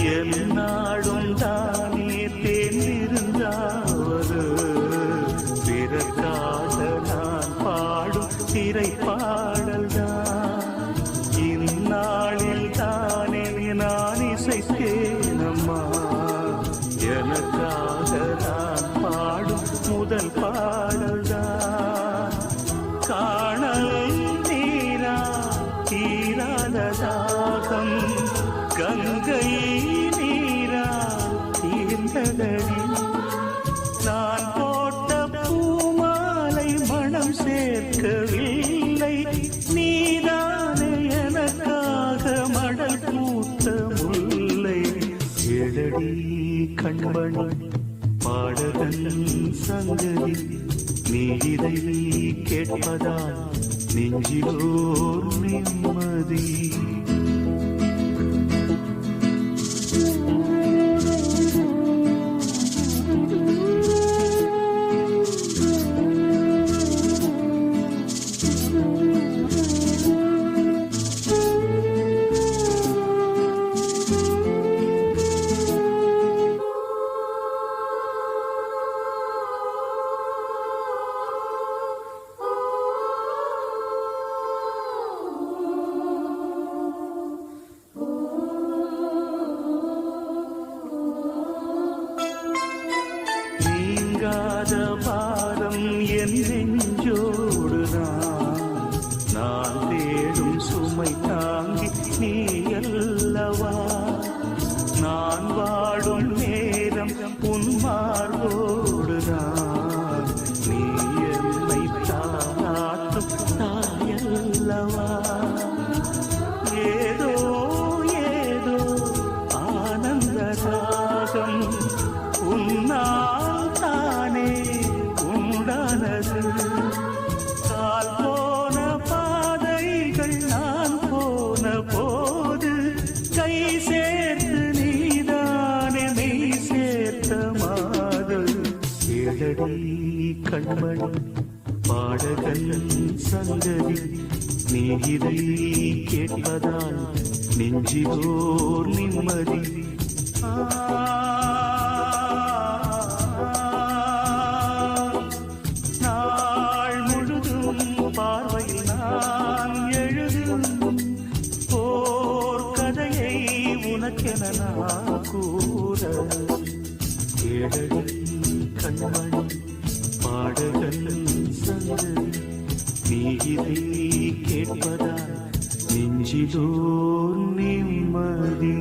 என்னாடும் தானே தேர்ந்திருந்தாவது பிறக்காக நான் பாடும் திரை பாடல்தான் இந்நாளில் தானே நான் இசைத்தேனம்மா. எனக்காக நான் பாடும் முதல் பாடல்தான். தீர்ந்ததடி நான் போட்ட பூமாலை மனம் சேர்க்கவில்லை. நீதானே எனக்காக மடல் பூத்த முல்லை எழடி கண்மணி பாடகன் சங்கதி நீ இதை கேட்பதால் நெஞ்சிலோர் நிம்மதி. நீங்காத பாரம் என் நெஞ்சோடுதான். நான் தேடும் சுமை தாங்கி நீ அல்லவா நான் வாடும் நேரம் கண்மணி பாடகன் சங்கதி நீ இதை கேட்பதால் நெஞ்சிதோர் நிம்மதி. நாள் முழுதும் பார்வையில் நான் எழுதும் ஓர் கதையை உனக்கென நான் கூற கண்மணி பாடகன் சங்க நீகிதை கேட்பதா நெஞ்சிதோர் நிம்மதி